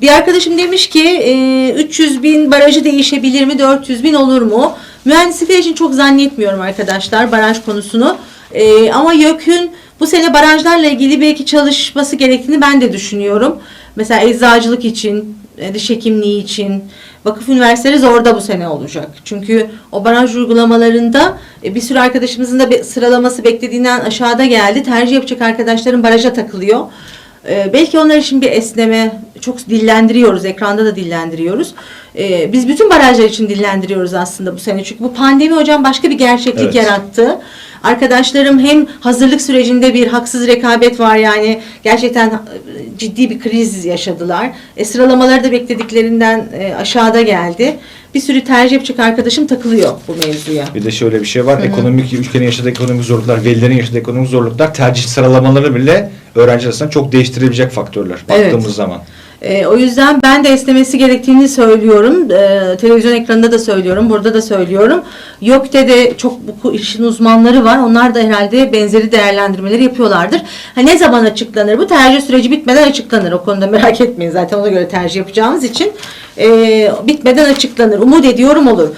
Bir arkadaşım demiş ki e, 300 bin barajı değişebilir mi 400 bin olur mu? Mühendislikler için çok zannetmiyorum arkadaşlar baraj konusunu. E, ama YÖK'ün bu sene barajlarla ilgili belki çalışması gerektiğini ben de düşünüyorum. Mesela eczacılık için, e, diş hekimliği için vakıf üniversiteleri zorda bu sene olacak. Çünkü o baraj uygulamalarında e, bir sürü arkadaşımızın da sıralaması beklediğinden aşağıda geldi. Tercih yapacak arkadaşların baraja takılıyor. Ee, belki onlar için bir esneme çok dillendiriyoruz, ekranda da dillendiriyoruz. Ee, biz bütün barajlar için dillendiriyoruz aslında bu sene. Çünkü bu pandemi hocam başka bir gerçeklik Evet. yarattı. Arkadaşlarım hem hazırlık sürecinde bir haksız rekabet var yani gerçekten e, ciddi bir kriz yaşadılar. E, sıralamaları da beklediklerinden e, aşağıda geldi. Bir sürü tercih yapacak arkadaşım takılıyor bu mevzuya. Bir de şöyle bir şey var. Ekonomik ülkenin yaşadığı ekonomik zorluklar, velilerin yaşadığı ekonomik zorluklar tercih sıralamaları bile öğrenci arasında çok değiştirebilecek faktörler Evet. baktığımız zaman. Ee, o yüzden ben de esnemesi gerektiğini söylüyorum. Ee, televizyon ekranında da söylüyorum, burada da söylüyorum. YÖK'te de çok bu işin uzmanları var. Onlar da herhalde benzeri değerlendirmeleri yapıyorlardır. Ha, ne zaman açıklanır? Bu tercih süreci bitmeden açıklanır. O konuda merak etmeyin. Zaten ona göre tercih yapacağımız için. Ee, bitmeden açıklanır. Umut ediyorum olur.